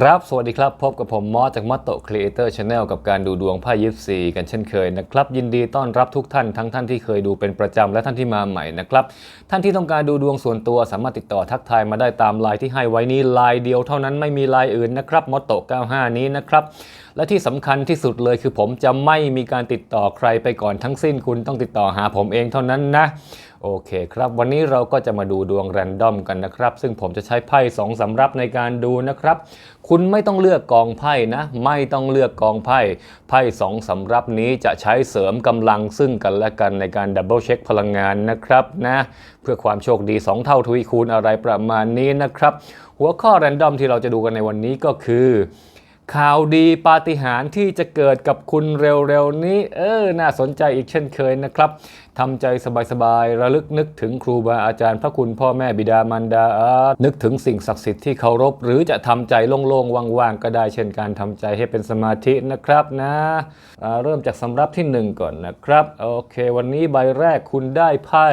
ครับ สวัสดีครับ พบกับผมมอสจากมอตโตครีเอเตอร์ชาแนลกับการดูดวงไพ่ยิปซีกันเช่นเคยนะครับ ยินดีต้อนรับทุกท่านทั้งท่านที่เคยดูเป็นประจำและท่านที่มาใหม่นะครับ ท่านที่ต้องการดูดวงส่วนตัวสามารถติดต่อทักทายมาได้ตามไลน์ที่ให้ไว้นี้ไลน์เดียวเท่านั้นไม่มีไลน์อื่นนะครับมอตโต95 นี้นะครับและที่สำคัญที่สุดเลยคือผมจะไม่มีการติดต่อใครไปก่อนทั้งสิ้นคุณต้องติดต่อหาผมเองเท่านั้นนะ โอเคครับ วันนี้เราก็จะมาดูดวงแรนดอมกันนะครับ ซึ่งผมจะใช้ไพ่สองสำรับในการดูนะครับ คุณไม่ต้องเลือกกองไพ่นะ ไม่ต้องเลือกกองไพ่ ไพ่สองสำรับนี้จะใช้เสริมกำลังซึ่งกันและกันในการดับเบิลเช็คพลังงานนะครับนะเพื่อความโชคดี 2 เท่าทวีคูณอะไรประมาณนี้นะครับ หัวข้อแรนดอมที่เราจะดูกันในวันนี้ก็คือ ข่าวดีปาฏิหาริย์ที่จะเกิดกับคุณเร็วๆนี้ เออ น่าสนใจอีกเช่นเคยนะครับทำใจสบายๆ ระลึกนึกถึงครูบาอาจารย์พระคุณพ่อแม่บิดามารดา นึกถึงสิ่งศักดิ์สิทธิ์ที่เคารพ หรือจะทำใจโล่งๆ ว่างๆ ก็ได้เช่นการทำใจให้เป็นสมาธินะครับนะเริ่มจากสำรับที่หนึ่งก่อนนะครับ โอเค วันนี้ใบแรกคุณได้ไพ่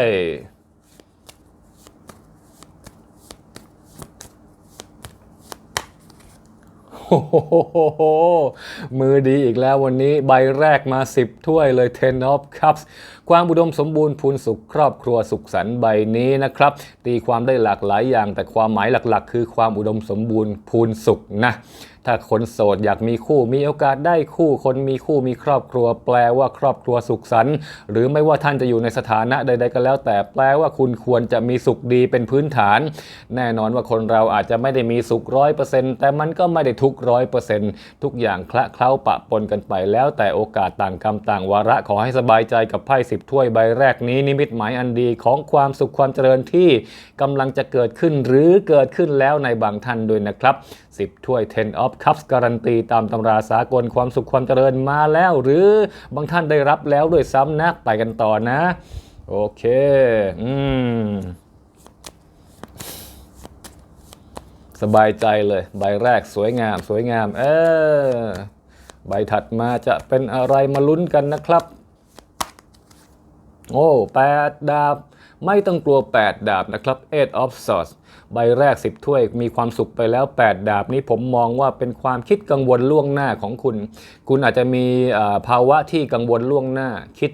โห มือดีอีกแล้ววันนี้ใบแรกมา 10 ถ้วยเลย Ten of Cups ความอุดมสมบูรณ์พูนสุขครอบครัวสุขสันต์ใบนี้นะครับ ตีความได้หลากหลายอย่างแต่ความหมายหลักๆ คือความอุดมสมบูรณ์พูนสุขนะ ถ้าคนโสดอยากมีคู่มีโอกาสได้คู่คนมีคู่มีครอบครัว แปลว่าครอบครัวสุขสันต์หรือไม่ว่าท่านจะอยู่ในสถานะใด ๆ ก็แล้ว แต่แปลว่าคุณควรจะมีสุขดีเป็นพื้นฐาน แน่นอนว่าคนเราอาจจะไม่ได้มีสุขร้อยเปอร์เซ็นต์แต่มันก็ไม่ได้ทุกร้อยเปอร์เซ็นต์ทุกอย่างคละเคล้าปะปนกันไปแล้วแต่โอกาสต่างกรรมต่างวาระขอให้สบายใจกับไพ่สิบถ้วยใบแรกนี้ นิมิตหมายอันดีของความสุขความเจริญที่กำลังจะเกิดขึ้นหรือเกิดขึ้นแล้วในบางท่านด้วยนะครับ 10 ถ้วย Ten of Cups การันตีตามตำราสากลความสุขความเจริญมาแล้ว หรือบางท่านได้รับแล้วด้วยซ้ำนะ ไปกันต่อนะ โอเค อืม สบายใจเลย ใบแรกสวยงาม สวยงาม เออ ใบถัดมาจะเป็นอะไรมาลุ้นกันนะครับ โอ้แปดดาบ ไม่ต้องกลัว 8 ดาบนะครับ Eight of Swords ใบแรก 10 ถ้วยมีความสุขไปแล้ว 8 ดาบนี้ผมมองว่าเป็นความคิดกังวลล่วงหน้าของคุณ คุณอาจจะมีภาวะที่กังวลล่วงหน้าคิด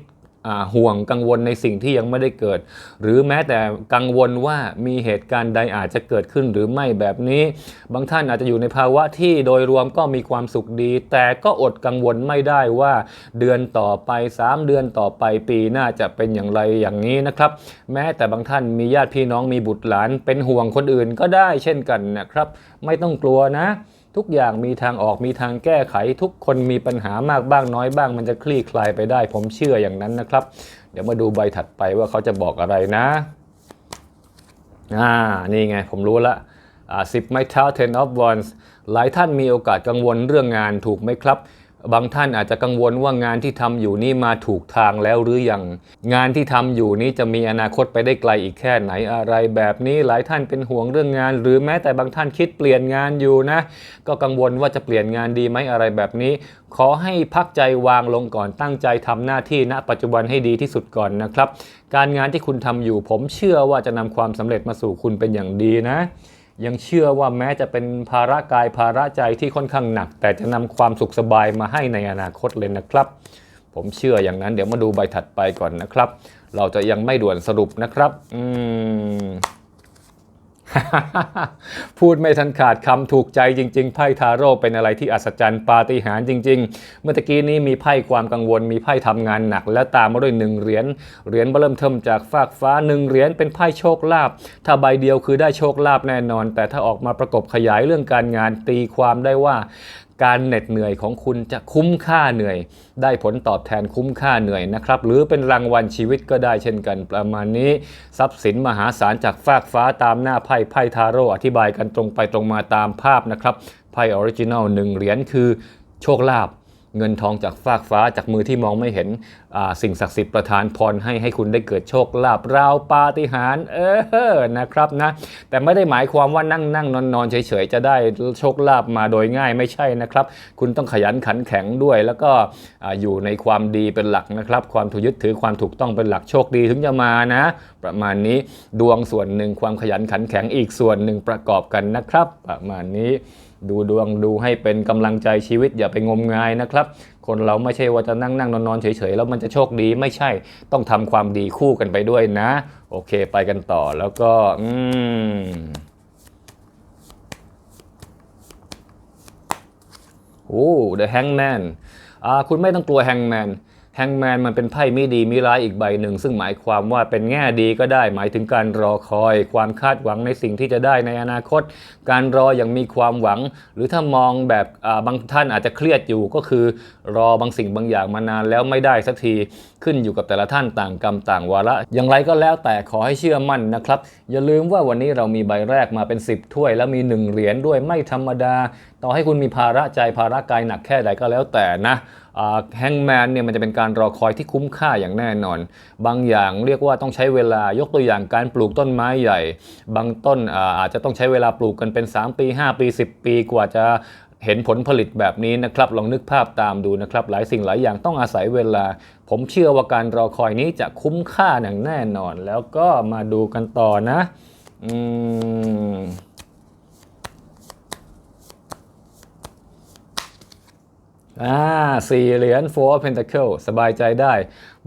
ห่วงกังวลในสิ่งที่ยังไม่ได้เกิด หรือแม้แต่กังวลว่ามีเหตุการณ์ใดอาจจะเกิดขึ้นหรือไม่แบบนี้ บางท่านอาจจะอยู่ในภาวะที่โดยรวมก็มีความสุขดี แต่ก็อดกังวลไม่ได้ว่า เดือนต่อไป 3 เดือนต่อไปปีหน้าจะเป็นอย่างไรอย่างนี้นะครับ แม้แต่บางท่านมีญาติพี่น้องมีบุตรหลานเป็นห่วงคนอื่นก็ได้เช่นกันนะครับ ไม่ต้องกลัวนะ ทุกอย่างมีทางออกมีทางแก้ไขทุกคนมีปัญหามากบ้างน้อยบ้าง มันจะคลี่คลายไปได้ ผมเชื่ออย่างนั้นนะครับ เดี๋ยวมาดูใบถัดไปว่าเขาจะบอกอะไรนะอ่านี่ไงผมรู้ละอ่าสิบไม้เท้า ten of wands หลายท่านมีโอกาสกังวลเรื่องงานถูกไหมครับ บางท่านอาจจะกังวลว่างานที่ทำอยู่นี่มาถูกทางแล้วหรือยังงานที่ทำอยู่นี้จะมีอนาคตไปได้ไกลอีกแค่ไหนอะไร แบบนี้หลายท่านเป็นห่วงเรื่องงาน หรือแม้แต่บางท่านคิดเปลี่ยนงานอยู่นะ ก็กังวลว่าจะเปลี่ยนงานดีไหมอะไรแบบนี้ ขอให้พักใจวางลงก่อนตั้งใจทำหน้าที่ณ ปัจจุบันให้ดีที่สุดก่อนนะครับ การงานที่คุณทำอยู่ ผมเชื่อว่าจะนำความสำเร็จมาสู่คุณเป็นอย่างดีนะ ยังเชื่อว่าแม้จะเป็นภาระกายภาระใจที่ค่อนข้างหนัก แต่จะนำความสุขสบายมาให้ในอนาคตเลยนะครับ ผมเชื่ออย่างนั้นเดี๋ยวมาดูใบถัดไปก่อนนะครับ เราจะยังไม่ด่วนสรุปนะครับ อืม พูดไม่ทันขาดคำถูกใจจริง ๆ ไพ่ทาโร่เป็นอะไรที่อัศจรรย์ปาฏิหาริย์จริง ๆ เมื่อกี้นี้มีไพ่ความกังวล มีไพ่ทำงานหนัก และตามมาด้วยหนึ่งเหรียญเหรียญเริ่มเทิมจากฟากฟ้าหนึ่งเหรียญเป็นไพ่โชคลาภถ้าใบเดียวคือได้โชคลาภแน่นอน แต่ถ้าออกมาประกบขยายเรื่องการงานตีความได้ว่า การเหน็ดเหนื่อยของคุณจะคุ้มค่าเหนื่อย ได้ผลตอบแทนคุ้มค่าเหนื่อยนะครับหรือเป็นรางวัลชีวิตก็ได้เช่นกันประมาณนี้ทรัพย์สินมหาศาลจากฟากฟ้าตามหน้าไพ่ไพ่ทาโร่อธิบายกันตรงไปตรงมาตามภาพนะครับไพ่ออริจินัลหนึ่งเหรียญคือโชคลาภ เงินทองจากฟากฟ้าจากมือที่มองไม่เห็นสิ่งศักดิ์สิทธิ์ประทานพรให้ให้คุณได้เกิดโชคลาภราวปาฏิหาริย์เออนะครับนะ แต่ไม่ได้หมายความว่านั่งนั่งนอนนอนเฉยๆ จะได้โชคลาภมาโดยง่ายไม่ใช่นะครับ คุณต้องขยันขันแข็งด้วย แล้วก็อ่าอยู่ในความดีเป็นหลักนะครับ ความถูกยึดถือความถูกต้องเป็นหลักโชคดีถึงจะมานะ ประมาณนี้ดวงส่วนหนึ่งความขยันขันแข็งอีกส่วนหนึ่งประกอบกันนะครับ ประมาณนี้ ดูดวงดูให้เป็นกำลังใจชีวิตอย่าไปงมงายนะครับ คนเราไม่ใช่ว่าจะนั่งนั่งนอนนอนเฉยๆแล้วมันจะโชคดีไม่ใช่ต้องทำความดีคู่กันไปด้วยนะ โอเคไปกันต่อแล้วก็อืมโอ้ The Hangman อ่าคุณไม่ต้องกลัว Hangman Hangman มันเป็นไพ่ไม่ดีมีร้ายอีกใบหนึ่ง ซึ่งหมายความว่าเป็นแง่ดีก็ได้ หมายถึงการรอคอย ความคาดหวังในสิ่งที่จะได้ในอนาคต การรออย่างมีความหวัง หรือถ้ามองแบบบางท่านอาจจะเครียดอยู่ก็คือ รอบางสิ่งบางอย่างมานานแล้วไม่ได้สักทีขึ้นอยู่กับแต่ละท่านต่างกรรมต่างวาระ อย่างไรก็แล้วแต่ขอให้เชื่อมั่นนะครับ อย่าลืมว่าวันนี้เรามีใบแรกมาเป็น 10 ถ้วย แล้วมี 1 เหรียญด้วยไม่ธรรมดาต่อให้คุณมีภาระใจภาระกายหนักแค่ใดก็แล้วแต่นะแฮงแมนเนี่ยมันจะเป็นการรอคอยที่คุ้มค่าอย่างแน่นอน บางอย่างเรียกว่าต้องใช้เวลายกตัวอย่างการปลูกต้นไม้ใหญ่ บางต้นอาจจะต้องใช้เวลาปลูกกันเป็น 3 ปี 5 ปี 10 ปีกว่าจะเห็นผลผลิตแบบนี้นะครับ ลองนึกภาพตามดูนะครับ หลายสิ่งหลายอย่างต้องอาศัยเวลา ผมเชื่อว่าการรอคอยนี้จะคุ้มค่าอย่างแน่นอน แล้วก็มาดูกันต่อนะ อืม อ่าสี่เหรียญ four of pentacle สบายใจได้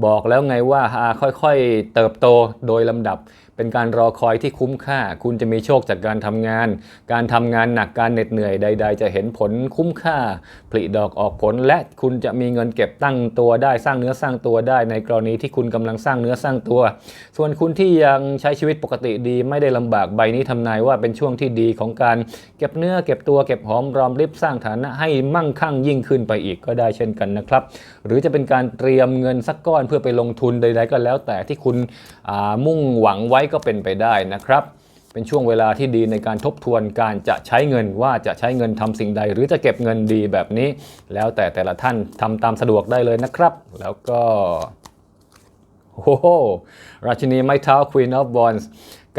บอกแล้วไงว่าอ่าค่อยๆเติบโตโดยลำดับเป็นการรอคอยที่คุ้มค่า คุณจะมีโชคจากการทำงาน การทำงานหนักการเหน็ดเหนื่อยใด ๆ จะเห็นผลคุ้มค่า ผลิดอกออกผล และคุณจะมีเงินเก็บตั้งตัวได้สร้างเนื้อสร้างตัวได้ ในกรณีที่คุณกำลังสร้างเนื้อสร้างตัว ส่วนคุณที่ยังใช้ชีวิตปกติดีไม่ได้ลำบากใบนี้ทำนายว่าเป็นช่วงที่ดีของการเก็บเนื้อเก็บตัวเก็บหอมรอมริบสร้างฐานะให้มั่งคั่งยิ่งขึ้นไปอีกก็ได้เช่นกันนะครับ หรือจะเป็นการเตรียมเงินสักก้อนเพื่อไปลงทุนใด ๆ ก็แล้วแต่ที่คุณมุ่งหวังไว้ก็เป็นไปได้นะครับ เป็นช่วงเวลาที่ดีในการทบทวนการจะใช้เงินว่าจะใช้เงินทำสิ่งใด หรือจะเก็บเงินดีแบบนี้ แล้วแต่แต่ละท่านทำตามสะดวกได้เลยนะครับ แล้วก็โอ้โหราชินีไม้เท้า Queen of Wands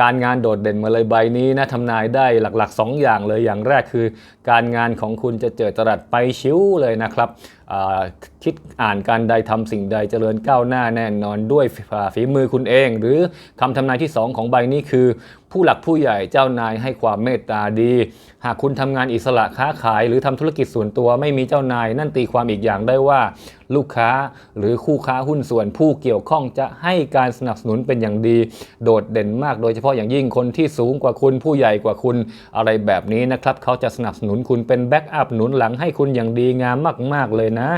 การงานโดดเด่นมาเลยใบนี้นะทำนายได้หลักๆ 2 อย่างเลยอย่างแรกคือ การงานของคุณจะเจิดจรัสไปชิวเลยนะครับคิดอ่านการใดทำสิ่งใดเจริญก้าวหน้าแน่นอนด้วยฝีมือคุณเอง หรือคำทำนายที่ 2 ของใบนี้คือ ผู้หลักผู้ใหญ่เจ้านายให้ความเมตตาดี หากคุณทำงานอิสระค้าขาย หรือทำธุรกิจส่วนตัวไม่มีเจ้านาย นั่นตีความอีกอย่างได้ว่า ลูกค้าหรือคู่ค้าหุ้นส่วนผู้เกี่ยวข้องจะให้การสนับสนุนเป็นอย่างดี โดดเด่นมากโดยเฉพาะอย่างยิ่งคนที่สูงกว่าคุณผู้ใหญ่กว่าคุณอะไรแบบนี้นะครับเขาจะสนับสนุนคุณเป็นแบ็กอัพหนุนหลังให้คุณอย่างดีงามมาก ๆ เลยนะ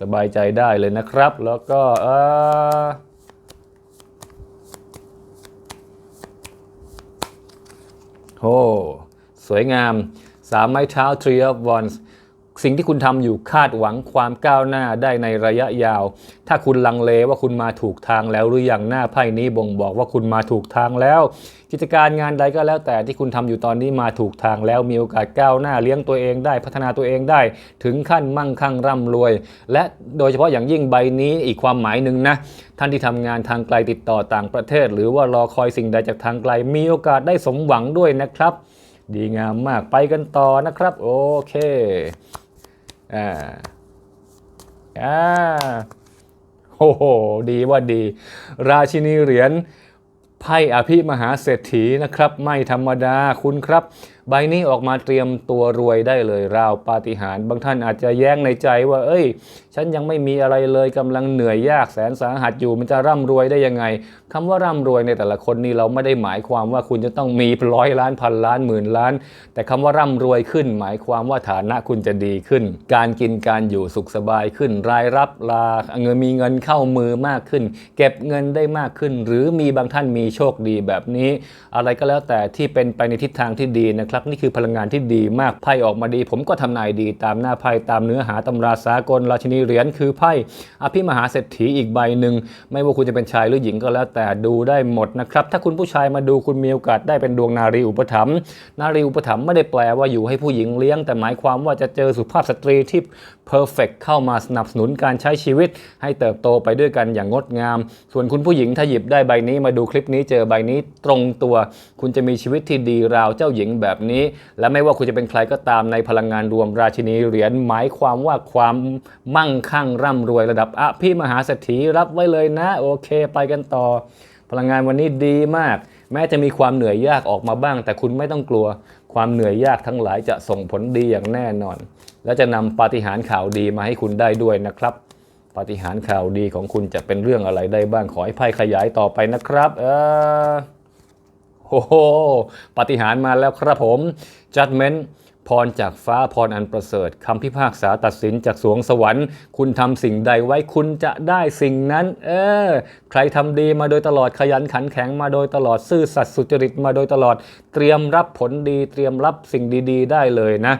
สบายใจได้เลยนะครับ แล้วก็เออโอ้ สวยงาม สามไม้เท้า Tree of Wands สิ่งที่คุณทำอยู่คาดหวังความก้าวหน้าได้ในระยะยาว ถ้าคุณลังเลว่าคุณมาถูกทางแล้วหรือยังหน้าไพ่นี้บ่งบอกว่าคุณมาถูกทางแล้ว กิจการงานใดก็แล้วแต่ที่คุณทำอยู่ตอนนี้มาถูกทางแล้วมีโอกาสก้าวหน้าเลี้ยงตัวเองได้พัฒนาตัวเองได้ ถึงขั้นมั่งคั่งร่ำรวย และโดยเฉพาะอย่างยิ่งใบนี้อีกความหมายหนึ่งนะท่านที่ทำงานทางไกลติดต่อต่างประเทศ หรือว่ารอคอยสิ่งใดจากทางไกลมีโอกาสได้สมหวังด้วยนะครับ ดีงามมากไปกันต่อนะครับ โอเคอ่าอ่าโอ้โหดีว่าดี ราชินีเหรียญไพ่อภิมหาเศรษฐีนะครับ ไม่ธรรมดาคุณครับใบนี้ออกมาเตรียมตัวรวยได้เลยราวปาฏิหาริย์บางท่านอาจจะแย้งในใจว่า เอ้ย ฉันยังไม่มีอะไรเลยกำลังเหนื่อยยากแสนสาหัสอยู่มันจะร่ำรวยได้ยังไงคำว่าร่ำรวยในแต่ละคนนี่เราไม่ได้หมายความว่าคุณจะต้องมีร้อยล้านพันล้านหมื่นล้าน แต่คำว่าร่ำรวยขึ้น หมายความว่าฐานะคุณจะดีขึ้น การกินการอยู่สุขสบายขึ้น รายรับลาเงินมีเงินเข้ามือมากขึ้น เก็บเงินได้มากขึ้น หรือมีบางท่านมีโชคดีแบบนี้ อะไรก็แล้วแต่ที่เป็นไปในทิศทางที่ดีนะครับนี่คือพลังงานที่ดีมากไพ่ออกมาดี ผมก็ทำนายดีตามหน้าไพ่ตามเนื้อหาตำราสากลราชินีเหรียญคือไพ่อภิมหาเศรษฐีอีกใบหนึ่งไม่ว่าคุณจะเป็นชายหรือหญิงก็แล้วแต่ดูได้หมดนะครับถ้าคุณผู้ชายมาดูคุณมีโอกาสได้เป็นดวงนารีอุปถัมภ์นารีอุปถัมภ์ไม่ได้แปลว่าอยู่ให้ผู้หญิงเลี้ยง แต่หมายความว่าจะเจอสุภาพสตรีที่เพอร์เฟกเข้ามาสนับสนุนการใช้ชีวิต ให้เติบโตไปด้วยกันอย่างงดงาม ส่วนคุณผู้หญิงถ้าหยิบได้ใบนี้มาดูคลิปนี้เจอใบนี้ตรงตัว คุณจะมีชีวิตที่ดีราวเจ้าหญิงแบบนี้ และไม่ว่าคุณจะเป็นใครก็ตามในพลังงานรวมราชินีเหรียญหมายความว่าความมั่งคั่งร่ำรวยระดับอภิมหาเศรษฐีรับไว้เลยนะ โอเค ไปกันต่อ พลังงานวันนี้ดีมาก แม้จะมีความเหนื่อยยากออกมาบ้าง แต่คุณไม่ต้องกลัว ความเหนื่อยยากทั้งหลายจะส่งผลดีอย่างแน่นอน และจะนำปาฏิหาริย์ข่าวดีมาให้คุณได้ด้วยนะครับปาฏิหาริย์ข่าวดีของคุณจะเป็นเรื่องอะไรได้บ้างขอให้ไพ่ขยายต่อไปนะครับ เออ โอ้โหปฏิหารมาแล้วครับผมจัดเมนต์พรจากฟ้าพรอันประเสริฐคำพิพากษาตัดสินจากสวงสวรรค์ คุณทำสิ่งใดไว้คุณจะได้สิ่งนั้น เออ ใครทำดีมาโดยตลอดขยันขันแข็งมาโดยตลอดซื่อสัตย์สุจริตมาโดยตลอด เตรียมรับผลดี เตรียมรับสิ่งดี ๆ ได้เลยนะ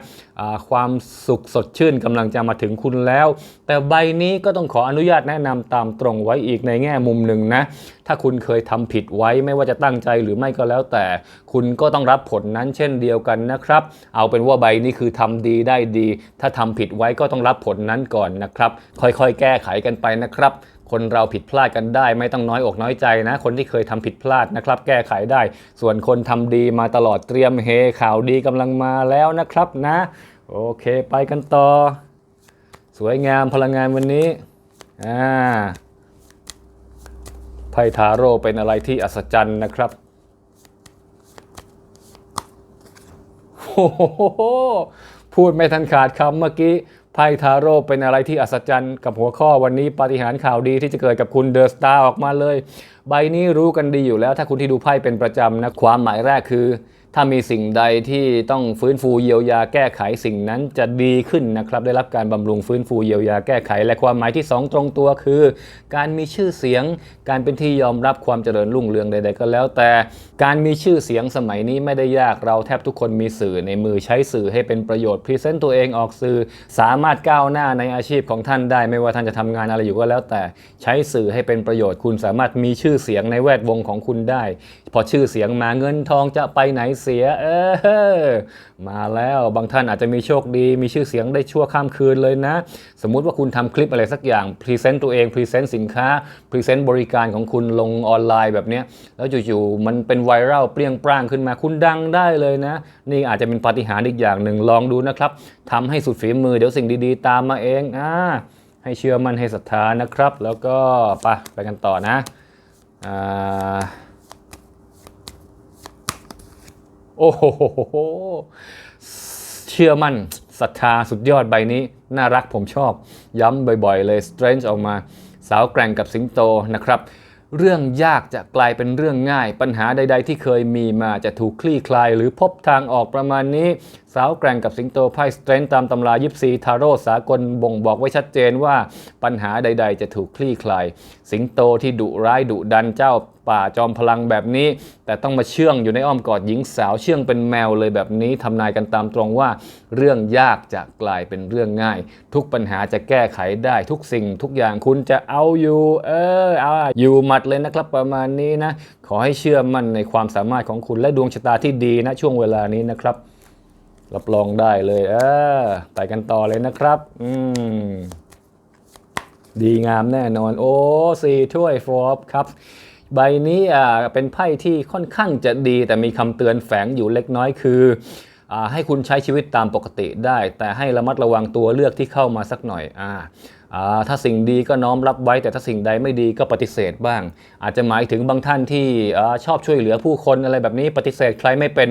ความสุขสดชื่นกำลังจะมาถึงคุณแล้ว แต่ใบนี้ก็ต้องขออนุญาตแนะนำตามตรงไว้อีกในแง่มุมหนึ่งนะ ถ้าคุณเคยทำผิดไว้ไม่ว่าจะตั้งใจหรือไม่ก็แล้วแต่ คุณก็ต้องรับผลนั้นเช่นเดียวกันนะครับ เอาเป็นว่าใบนี้คือทำดีได้ดี ถ้าทำผิดไว้ก็ต้องรับผลนั้นก่อนนะครับ ค่อยๆ แก้ไขกันไปนะครับคนเราผิดพลาดกันได้ไม่ต้องน้อยอกน้อยใจนะ คนที่เคยทำผิดพลาดนะครับ แก้ไขได้ ส่วนคนทำดีมาตลอดเตรียมเฮข่าวดีกำลังมาแล้วนะครับนะ โอเคไปกันต่อ สวยงามพลังงานวันนี้อ่าไพ่ทาโร่เป็นอะไรที่อัศจรรย์นะครับโอ้โหพูดไม่ทันขาดคำเมื่อกี้ไพ่ทาโร่เป็นอะไรที่อัศจรรย์กับหัวข้อวันนี้ปาฏิหาริย์ข่าวดีที่จะเกิดกับคุณเดอะสตาร์ออกมาเลย ใบนี้รู้กันดีอยู่แล้ว ถ้าคุณที่ดูไพ่เป็นประจำนะ ความหมายแรกคือ ถ้ามีสิ่งใดที่ต้องฟื้นฟูเยียวยาแก้ไขสิ่งนั้นจะดีขึ้นนะครับ ได้รับการบำรุงฟื้นฟูเยียวยาแก้ไข และความหมายที่ 2 ตรงตัวคือ การมีชื่อเสียง การเป็นที่ยอมรับความเจริญรุ่งเรืองใด ๆ ก็แล้ว แต่การมีชื่อเสียงสมัยนี้ไม่ได้ยากเราแทบทุกคนมีสื่อในมือใช้สื่อให้เป็นประโยชน์พรีเซนต์ตัวเองออกสื่อ สามารถก้าวหน้าในอาชีพของท่านได้ ไม่ว่าท่านจะทำงานอะไรอยู่ก็แล้ว แต่ใช้สื่อให้เป็นประโยชน์คุณสามารถมีชื่อเสียงในแวดวงของคุณได้ พอชื่อเสียงมาเงินทองจะไปไหนเสีย เออ มาแล้วบางท่านอาจจะมีโชคดี มีชื่อเสียงได้ชั่วข้ามคืนเลยนะ สมมุติว่าคุณทำคลิปอะไรสักอย่างพรีเซนต์ตัวเองพรีเซนต์สินค้าพรีเซนต์บริการของคุณลงออนไลน์แบบนี้แล้วจู่ๆมันเป็นไวรัลเปรี้ยงปร้างขึ้นมาคุณดังได้เลยนะ นี่อาจจะเป็นปาฏิหาริย์อีกอย่างหนึ่งลองดูนะครับทำให้สุดฝีมือเดี๋ยวสิ่งดีๆ ตามมาเองอ่าให้เชื่อมั่นให้ศรัทธานะครับ แล้วก็ไปไปกันต่อนะอ่า โอ้โหเชื่อมั่นศรัทธาสุดยอดใบนี้ น่ารักผมชอบ ย้ำบ่อยๆ เลย Strange ออกมา สาวแกร่งกับสิงโตนะครับ เรื่องยากจะกลายเป็นเรื่องง่าย ปัญหาใด ๆ ที่เคยมีมาจะถูกคลี่คลาย หรือพบทางออกประมาณนี้ สาวแกร่งกับสิงโตไพ่ Strange ตามตำรายิปซีทาโร่สากลบ่งบอกไว้ชัดเจนว่า ปัญหาใด ๆ จะถูกคลี่คลาย สิงโตที่ดุร้ายดุดันเจ้า ป่าจอมพลังแบบนี้ แต่ต้องมาเชื่องอยู่ในอ้อมกอดหญิงสาวเชื่องเป็นแมวเลยแบบนี้ทำนายกันตามตรงว่า เรื่องยากจะกลายเป็นเรื่องง่าย ทุกปัญหาจะแก้ไขได้ทุกสิ่งทุกอย่างคุณจะเอาอยู่เออเอาอยู่หมัดเลยนะครับประมาณนี้นะ ขอให้เชื่อมั่นในความสามารถของคุณและดวงชะตาที่ดีนะช่วงเวลานี้นะครับรับรองได้เลยเออไปกันต่อเลยนะครับ อืม ดีงามแน่นอน โอ้สี่ถ้วยฟอบครับ ใบนี้เป็นไพ่ที่ค่อนข้างจะดี แต่มีคำเตือนแฝงอยู่เล็กน้อยคืออให้คุณใช้ชีวิตตามปกติได้ แต่ให้ระมัดระวังตัวเลือกที่เข้ามาสักหน่อยอ่าถ้าสิ่งดีก็น้อมรับไว้ แต่ถ้าสิ่งใดไม่ดีก็ปฏิเสธบ้าง อาจจะหมายถึงบางท่านที่อชอบช่วยเหลือผู้คนอะไรแบบนี้ปฏิเสธใครไม่เป็น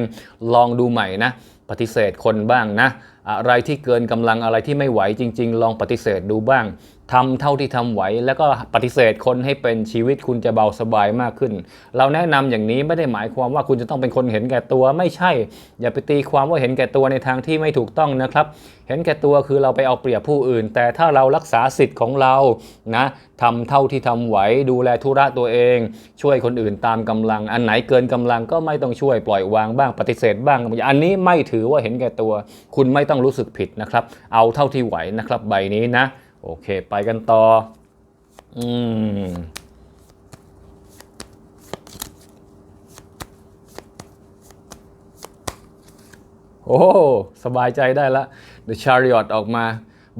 ลองดูใหม่นะปฏิเสธคนบ้างนะ อะไรที่เกินกำลังอะไรที่ไม่ไหวจริง ๆ ลองปฏิเสธดูบ้าง ทำเท่าที่ทำไหว แล้วก็ปฏิเสธคนให้เป็นชีวิตคุณจะเบาสบายมากขึ้น เราแนะนำอย่างนี้ไม่ได้หมายความว่าคุณจะต้องเป็นคนเห็นแก่ตัวไม่ใช่ อย่าไปตีความว่าเห็นแก่ตัวในทางที่ไม่ถูกต้องนะครับ เห็นแก่ตัวคือเราไปเอาเปรียบผู้อื่น แต่ถ้าเรารักษาสิทธิ์ของเรานะทำเท่าที่ทำไหว ดูแลธุระตัวเอง ช่วยคนอื่นตามกำลัง อันไหนเกินกำลังก็ไม่ต้องช่วยปล่อยวางบ้างปฏิเสธบ้าง อันนี้ไม่ถือว่าเห็นแก่ตัว คุณไม่ต้องรู้สึกผิดนะครับ เอาเท่าที่ไหวนะครับใบนี้นะ โอเค ไปกันต่อ อืมโอ้ สบายใจได้ละ The Chariot ออกมา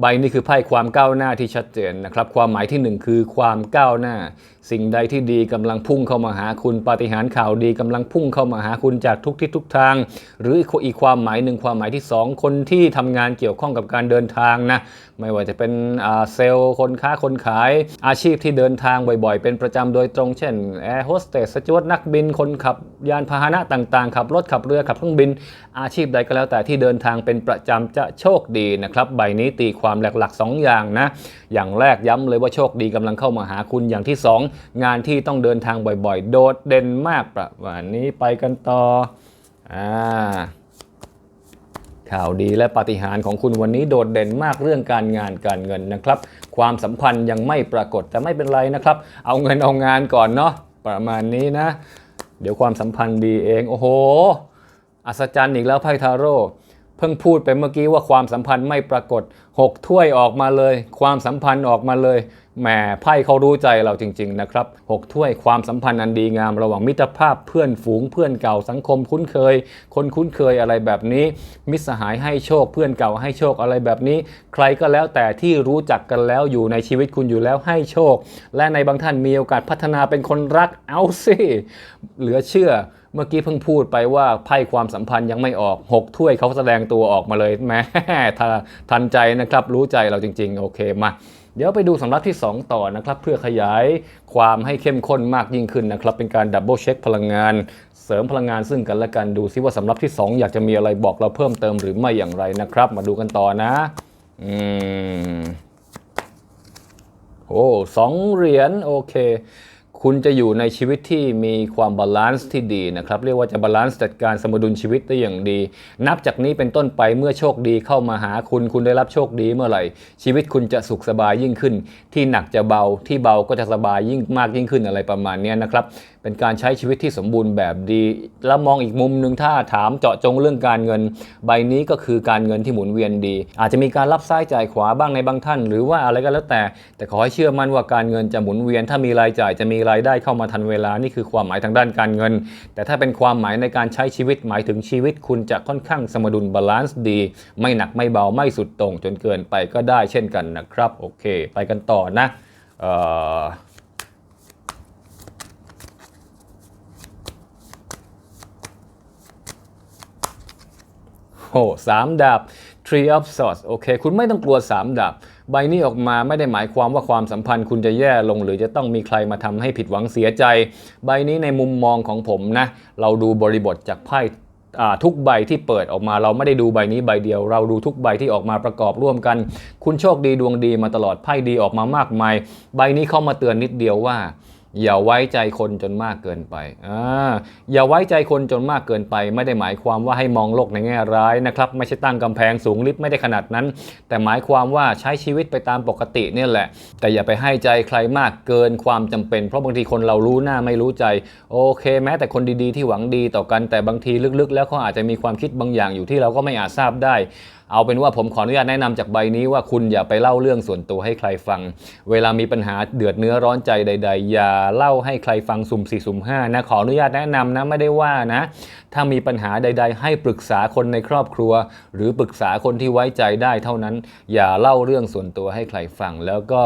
ใบนี้คือไพ่ความก้าวหน้าที่ชัดเจนนะครับ ความหมายที่หนึ่งคือความก้าวหน้า สิ่งใดที่ดีกำลังพุ่งเข้ามาหาคุณปาฏิหาริย์ข่าวดีกำลังพุ่งเข้ามาหาคุณจากทุกทิศทุกทาง หรืออีกความหมายหนึ่งความหมายที่สองคนที่ทำงานเกี่ยวข้องกับการเดินทางนะไม่ว่าจะเป็นเซลล์คนค้าคนขาย อาชีพที่เดินทางบ่อยๆ เป็นประจำโดยตรงเช่นแอร์โฮสเตสสจวตนักบินคนขับยานพาหนะต่างๆ ขับรถขับเรือขับเครื่องบิน อาชีพใดก็แล้วแต่ที่เดินทางเป็นประจำจะโชคดีนะครับใบนี้ตีความหลักๆ 2 อย่างนะอย่างแรกย้ำเลยว่าโชคดีกำลังเข้ามาหาคุณอย่างที่ 2งานที่ต้องเดินทางบ่อยๆ โดดเด่นมากประมาณนี้ไปกันต่ออ่าข่าวดีและปาฏิหาริย์ของคุณวันนี้โดดเด่นมากเรื่องการงานการเงินนะครับ ความสัมพันธ์ยังไม่ปรากฏแต่ไม่เป็นไรนะครับ เอาเงินเอางานก่อนเนาะประมาณนี้นะ เดี๋ยวความสัมพันธ์ดีเอง โอ้โห อัศจรรย์อีกแล้วไพ่ทาโร่เพิ่งพูดไปเมื่อกี้ว่าความสัมพันธ์ไม่ปรากฏ 6 ถ้วยออกมาเลย ความสัมพันธ์ออกมาเลย แหมไพ่เขารู้ใจเราจริง ๆ นะครับ 6 ถ้วยความสัมพันธ์อันดีงามระหว่างมิตรภาพเพื่อนฝูงเพื่อนเก่าสังคมคุ้นเคย คนคุ้นเคยอะไรแบบนี้ มิตรสหายให้โชคเพื่อนเก่าให้โชคอะไรแบบนี้ ใครก็แล้วแต่ที่รู้จักกันแล้วอยู่ในชีวิตคุณอยู่แล้วให้โชค และในบางท่านมีโอกาสพัฒนาเป็นคนรักเอาสิเหลือเชื่อเมื่อกี้เพิ่งพูดไปว่าไพ่ความสัมพันธ์ยังไม่ออก 6 ถ้วยเขาแสดงตัวออกมาเลยแหม้ทาทันใจนะครับ รู้ใจเราจริง ๆ โอเคมา เดี๋ยวไปดูสำรับที่ 2 ต่อนะครับเพื่อขยายความให้เข้มข้นมากยิ่งขึ้นนะครับเป็นการดับเบิลเช็คพลังงาน เสริมพลังงานซึ่งกันและกันดูซิว่าสำรับที่ 2 อยากจะมีอะไรบอกเราเพิ่มเติมหรือไม่อย่างไรนะครับ มาดูกันต่อนะอืมโอ้สองเหรียญโอเค คุณจะอยู่ในชีวิตที่มีความบาลานซ์ที่ดีนะครับ เรียกว่าจะบาลานซ์จัดการสมดุลชีวิตได้อย่างดี นับจากนี้เป็นต้นไปเมื่อโชคดีเข้ามาหาคุณ คุณได้รับโชคดีเมื่อไหร่ ชีวิตคุณจะสุขสบายยิ่งขึ้น ที่หนักจะเบาที่เบาก็จะสบายยิ่งมากยิ่งขึ้นอะไรประมาณนี้นะครับ เป็นการใช้ชีวิตที่สมบูรณ์แบบดี แล้วมองอีกมุมหนึ่งถ้าถามเจาะจงเรื่องการเงิน ใบนี้ก็คือการเงินที่หมุนเวียนดี อาจจะมีการรับซ้ายจ่ายขวาบ้างในบางท่าน หรือว่าอะไรก็แล้วแต่ แต่ขอให้เชื่อมั่นว่าการเงินจะหมุนเวียนถ้ามีรายจ่ายจะมีรายได้เข้ามาทันเวลานี่คือความหมายทางด้านการเงิน แต่ถ้าเป็นความหมายในการใช้ชีวิตหมายถึงชีวิตคุณจะค่อนข้างสมดุลบาลานซ์ดี ไม่หนักไม่เบาไม่สุดต่งจนเกินไปก็ได้เช่นกันนะครับโอเค ไปกันต่อนะเอ่อโอ้สามดาบ Tree of Swords โอเค คุณไม่ต้องกลัวสามดาบ ใบนี้ออกมาไม่ได้หมายความว่าความสัมพันธ์คุณจะแย่ลง หรือจะต้องมีใครมาทำให้ผิดหวังเสียใจ ใบนี้ในมุมมองของผมนะ เราดูบริบทจากไพ่ทุกใบที่เปิดออกมาเราไม่ได้ดูใบนี้ใบเดียว เราดูทุกใบที่ออกมาประกอบร่วมกัน คุณโชคดีดวงดีมาตลอดไพ่ดีออกมามากมาย ใบนี้เข้ามาเตือนนิดเดียวว่า อย่าไว้ใจคนจนมากเกินไปอ่าอย่าไว้ใจคนจนมากเกินไป ไม่ได้หมายความว่าให้มองโลกในแง่ร้ายนะครับ ไม่ใช่ตั้งกำแพงสูงลิฟต์ไม่ได้ขนาดนั้น แต่หมายความว่าใช้ชีวิตไปตามปกติเนี่ยแหละ แต่อย่าไปให้ใจใครมากเกินความจำเป็น เพราะบางทีคนเรารู้หน้าไม่รู้ใจ โอเค แม้แต่คนดีๆที่หวังดีต่อกันแต่บางทีลึกๆ แล้วเขาอาจจะมีความคิดบางอย่างอยู่ที่เราก็ไม่อาจทราบได้ เอาเป็นว่าผมขออนุญาตแนะนำจากใบนี้ว่าคุณอย่าไปเล่าเรื่องส่วนตัวให้ใครฟัง เวลามีปัญหาเดือดเนื้อร้อนใจใด ๆ อย่าเล่าให้ใครฟังสุ่มสี่สุ่มห้านะขออนุญาตแนะนำนะไม่ได้ว่านะ ถ้ามีปัญหาใด ๆ ให้ปรึกษาคนในครอบครัว หรือปรึกษาคนที่ไว้ใจได้เท่านั้น อย่าเล่าเรื่องส่วนตัวให้ใครฟัง แล้วก็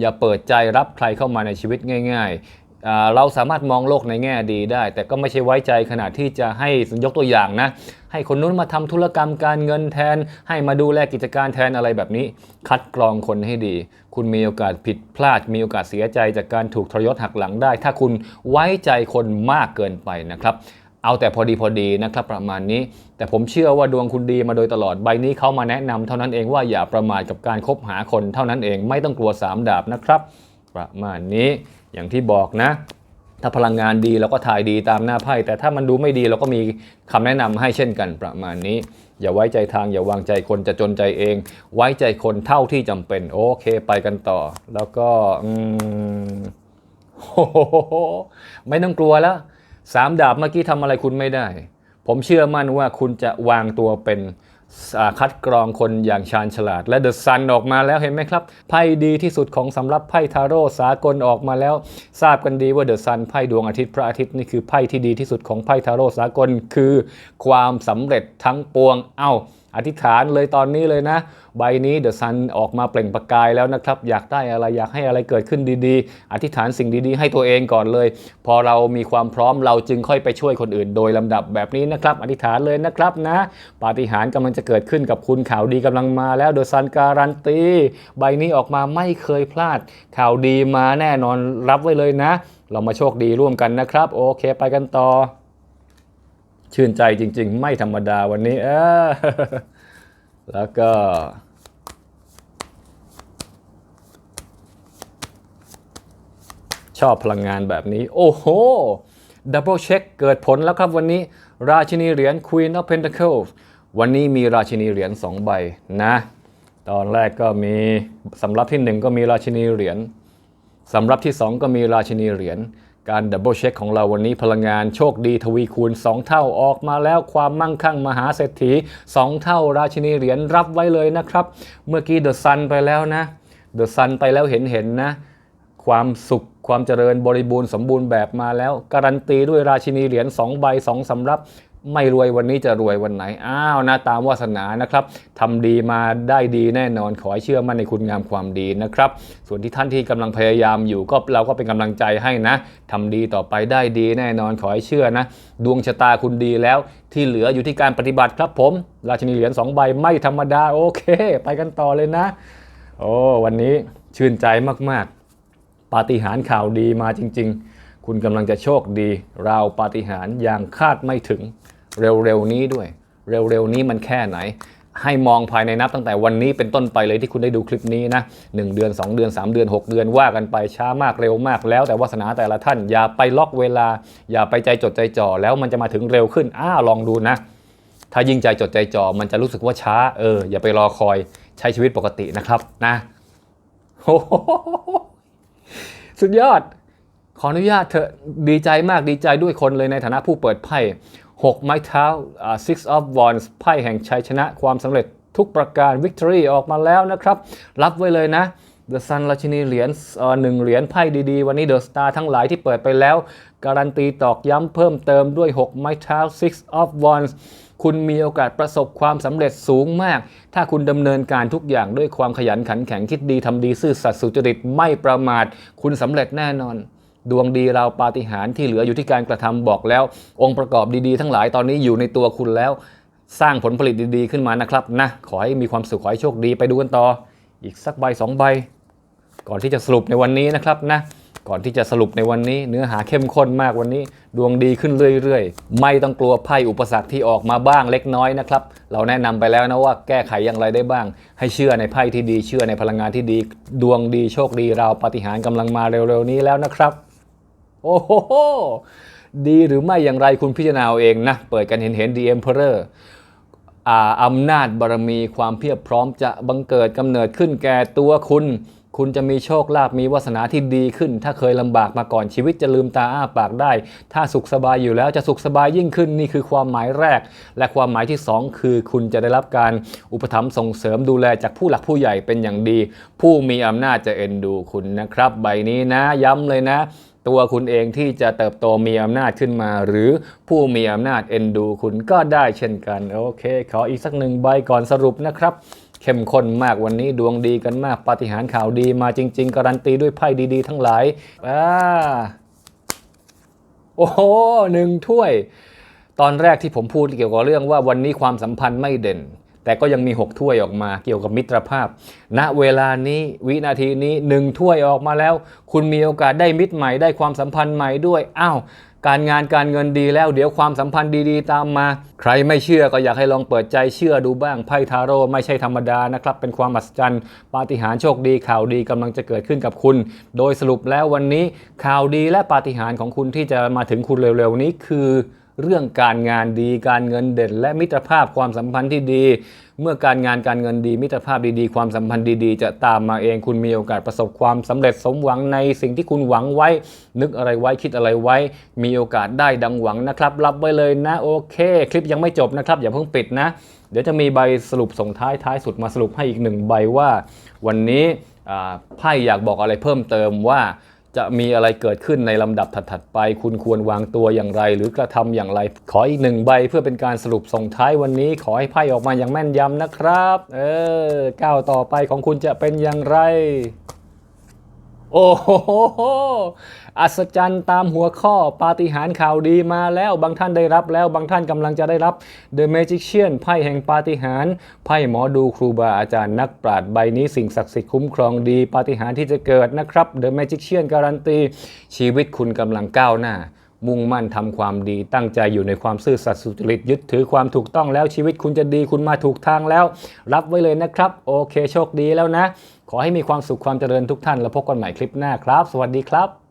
อย่าเปิดใจรับใครเข้ามาในชีวิตง่าย ๆ เราสามารถมองโลกในแง่ดีได้ แต่ก็ไม่ใช่ไว้ใจขนาดที่จะให้ยกตัวอย่างนะ ให้คนนู้นมาทำธุรกรรมการเงินแทน ให้มาดูแลกิจการแทนอะไรแบบนี้ คัดกรองคนให้ดี คุณมีโอกาสผิดพลาด มีโอกาสเสียใจจากการถูกทรยศหักหลังได้ ถ้าคุณไว้ใจคนมากเกินไปนะครับเอาแต่พอดีพอดีนะครับประมาณนี้ แต่ผมเชื่อว่าดวงคุณดีมาโดยตลอดใบนี้เขามาแนะนำเท่านั้นเองว่าอย่าประมาทกับการคบหาคนเท่านั้นเองไม่ต้องกลัวสามดาบนะครับ ประมาณนี้ อย่างที่บอกนะ ถ้าพลังงานดีเราก็ถ่ายดีตามหน้าไพ่แต่ถ้ามันดูไม่ดีเราก็มีคำแนะนำให้เช่นกันประมาณนี้ อย่าไว้ใจทางอย่าวางใจคนจะจนใจเอง ไว้ใจคนเท่าที่จำเป็น โอเคไปกันต่อ แล้วก็อืมโหไม่ต้องกลัวแล้วสามดาบเมื่อกี้ทำอะไรคุณไม่ได้ ผมเชื่อมั่นว่าคุณจะวางตัวเป็น คัดกรองคนอย่างชาญฉลาด และเดอะซันออกมาแล้วเห็นไหมครับ ไพ่ดีที่สุดของสำรับไพ่ทาโร่สากลออกมาแล้ว ทราบกันดีว่าเดอะซันไพ่ดวงอาทิตย์พระอาทิตย์นี่คือไพ่ที่ดีที่สุดของไพ่ทาโร่สากล คือความสำเร็จทั้งปวงเอ้า อธิษฐานเลยตอนนี้เลยนะ ใบนี้เดอะซันออกมาเปล่งประกายแล้วนะครับ อยากได้อะไรอยากให้อะไรเกิดขึ้นดีๆ อธิษฐานสิ่งดีๆ ให้ตัวเองก่อนเลย พอเรามีความพร้อมเราจึงค่อยไปช่วยคนอื่น โดยลำดับแบบนี้นะครับ อธิษฐานเลยนะครับนะปาฏิหาริย์กำลังจะเกิดขึ้นกับคุณข่าวดีกำลังมาแล้วเดอะซันการันตีใบนี้ออกมาไม่เคยพลาด ข่าวดีมาแน่นอนรับไว้เลยนะ เรามาโชคดีร่วมกันนะครับ โอเคไปกันต่อ ชื่นใจจริง ๆ ไม่ธรรมดาวันนี้เออแล้วก็ ชอบพลังงานแบบนี้ โอ้โห ดับเบิลเช็คเกิดผลแล้วครับวันนี้ ราชินีเหรียญ Queen of Pentacles วันนี้มีราชินีเหรียญ2ใบนะ ตอนแรกก็มีสำรับที่ 1 ก็มีราชินีเหรียญสำรับที่ 2 ก็มีราชินีเหรียญ การดับเบิลเช็คของเราวันนี้พลังงานโชคดีทวีคูณ 2 เท่าออกมาแล้วความมั่งคั่งมหาเศรษฐี 2 เท่าราชินีเหรียญรับไว้เลยนะครับ เมื่อกี้เดอะซันไปแล้วนะเดอะซันไปแล้วเห็นเห็นนะ ความสุขความเจริญบริบูรณ์สมบูรณ์แบบมาแล้ว การันตีด้วยราชินีเหรียญ2ใบ2สำรับ ไม่รวยวันนี้จะรวยวันไหน อ้าวนะตามวาสนานะครับทำดีมาได้ดีแน่นอนขอให้เชื่อมั่นในคุณงามความดีนะครับ ส่วนที่ท่านที่กำลังพยายามอยู่ก็เราก็เป็นกำลังใจให้นะทำดีต่อไปได้ดีแน่นอนขอให้เชื่อนะ ดวงชะตาคุณดีแล้ว ที่เหลืออยู่ที่การปฏิบัติครับผม ราชินีเหรียญ2ใบไม่ธรรมดาโอเค ไปกันต่อเลยนะ โอ้วันนี้ชื่นใจมากๆ ปาฏิหาริย์ข่าวดีมาจริง ๆ คุณกำลังจะโชคดี ราวปาฏิหาริย์อย่างคาดไม่ถึง เร็วๆนี้ด้วย เร็วๆนี้มันแค่ไหน ให้มองภายในนับตั้งแต่วันนี้เป็นต้นไปเลยที่คุณได้ดูคลิปนี้นะ1เดือน 2 เดือน 3 เดือน 6 เดือนว่ากันไปช้ามากเร็วมากแล้วแต่วาสนาแต่ละท่านอย่าไปล็อกเวลา อย่าไปใจจดใจจ่อแล้วมันจะมาถึงเร็วขึ้นอ้าลองดูนะ ถ้ายิ่งใจจดใจจ่อมันจะรู้สึกว่าช้าเอออย่าไปรอคอยใช้ชีวิตปกตินะครับนะโอ้โหสุดยอด ขออนุญาตเถอะดีใจมากดีใจด้วยคนเลยในฐานะผู้เปิดไพ่ หกไม้เท้า six of wands ไพ่แห่งชัยชนะความสำเร็จทุกประการ victory ออกมาแล้วนะครับ รับไว้เลยนะ The Sun ราชินีเหรียญหนึ่งเหรียญไพ่ดีๆ วันนี้ The Star ทั้งหลายที่เปิดไปแล้ว การันตีตอกย้ำเพิ่มเติมด้วย 6 ไม้เท้า six of wands คุณมีโอกาสประสบความสำเร็จสูงมาก ถ้าคุณดำเนินการทุกอย่างด้วยความขยันขันแข็งคิดดีทำดีซื่อสัตย์สุจริตไม่ประมาท คุณสำเร็จแน่นอน ดวงดีเราปาฏิหาริย์ที่เหลืออยู่ที่การกระทำบอกแล้ว องค์ประกอบดีๆ ทั้งหลายตอนนี้อยู่ในตัวคุณแล้ว สร้างผลผลิตดีๆขึ้นมานะครับนะขอให้มีความสุขขอให้โชคดีไปดูกันต่อ อีกสักใบสองใบ ก่อนที่จะสรุปในวันนี้นะครับนะก่อนที่จะสรุปในวันนี้เนื้อหาเข้มข้นมากวันนี้ ดวงดีขึ้นเรื่อยๆ ไม่ต้องกลัวไพ่อุปสรรคที่ออกมาบ้างเล็กน้อยนะครับ เราแนะนำไปแล้วนะว่าแก้ไขอย่างไรได้บ้าง ให้เชื่อในไพ่ที่ดีเชื่อในพลังงานที่ดี ดวงดีโชคดีเราปฏิหาริย์กำลังมาเร็วๆนี้แล้วนะครับ โอ้โห ดีหรือไม่อย่างไรคุณพิจารณาเอาเองนะ เปิดกันเห็นเห็น The Emperor อ่าอำนาจบารมีความเพียบพร้อมจะบังเกิดกำเนิดขึ้นแก่ตัวคุณ คุณจะมีโชคลาภมีวาสนาที่ดีขึ้น ถ้าเคยลำบากมาก่อนชีวิตจะลืมตาอ้าปากได้ ถ้าสุขสบายอยู่แล้วจะสุขสบายยิ่งขึ้นนี่คือความหมายแรก และความหมายที่สองคือคุณจะได้รับการอุปถัมภ์ส่งเสริมดูแลจากผู้หลักผู้ใหญ่เป็นอย่างดี ผู้มีอำนาจจะเอ็นดูคุณนะครับ ใบนี้นะย้ำเลยนะ ตัวคุณเองที่จะเติบโตมีอำนาจขึ้นมา หรือผู้มีอำนาจเอ็นดูคุณก็ได้เช่นกัน โอเค ขออีกสักหนึ่งใบก่อนสรุปนะครับ เข้มข้นมากวันนี้ดวงดีกันมากปาฏิหาริย์ข่าวดีมาจริง ๆ การันตีด้วยไพ่ดีๆ ทั้งหลายอ่าโอ้โหหนึ่งถ้วย ตอนแรกที่ผมพูดเกี่ยวกับเรื่องว่าวันนี้ความสัมพันธ์ไม่เด่น แต่ก็ยังมี 6 ถ้วยออกมาเกี่ยวกับมิตรภาพ ณ เวลานี้วินาทีนี้หนึ่งถ้วยออกมาแล้ว คุณมีโอกาสได้มิตรใหม่ได้ความสัมพันธ์ใหม่ด้วย อ้าว การงานการเงินดีแล้ว เดี๋ยวความสัมพันธ์ดีๆ ตามมา ใครไม่เชื่อก็อยากให้ลองเปิดใจเชื่อดูบ้าง ไพ่ทาโร่ไม่ใช่ธรรมดานะครับ เป็นความมหัศจรรย์ ปาฏิหาริย์โชคดีข่าวดีกำลังจะเกิดขึ้นกับคุณ โดยสรุปแล้ววันนี้ข่าวดีและปาฏิหาริย์ของคุณที่จะมาถึงคุณเร็วๆนี้คือ เรื่องการงานดีการเงินเด่น และมิตรภาพความสัมพันธ์ที่ดี เมื่อการงานการเงินดี มิตรภาพดีๆ ความสัมพันธ์ดีๆ จะตามมาเองคุณมีโอกาสประสบความสำเร็จสมหวังในสิ่งที่คุณหวังไว้ นึกอะไรไว้คิดอะไรไว้ มีโอกาสได้ดังหวังนะครับ รับไว้เลยนะโอเค คลิปยังไม่จบนะครับอย่าเพิ่งปิดนะ เดี๋ยวจะมีใบสรุปส่งท้ายท้ายสุดมาสรุปให้อีกหนึ่งใบว่า วันนี้ไพ่อยากบอกอะไรเพิ่มเติมว่า จะมีอะไรเกิดขึ้นในลำดับถัดๆไป คุณควรวางตัวอย่างไร หรือกระทำอย่างไร ขออีกหนึ่งใบเพื่อเป็นการสรุปส่งท้ายวันนี้ ขอให้ไพ่ออกมาอย่างแม่นยำนะครับ เออก้าวต่อไปของคุณจะเป็นอย่างไร โอ้โห อัศจรรย์ตามหัวข้อปาฏิหาริย์ข่าวดีมาแล้ว บางท่านได้รับแล้ว บางท่านกำลังจะได้รับ The Magician ไพ่แห่งปาฏิหาริย์ ไพ่หมอดูครูบาอาจารย์นักปราชญ์ใบนี้สิ่งศักดิ์สิทธิ์คุ้มครองดี ปาฏิหาริย์ที่จะเกิดนะครับ The Magician การันตี ชีวิตคุณกำลังก้าวหน้า มุ่งมั่นทำความดี ตั้งใจอยู่ในความซื่อสัตย์สุจริต ยึดถือความถูกต้องแล้ว ชีวิตคุณจะดี คุณมาถูกทางแล้ว รับไว้เลยนะครับ โอเค โชคดีแล้วนะ ขอให้มีความสุขความเจริญทุกท่าน แล้วพบกันใหม่คลิปหน้าครับ สวัสดีครับ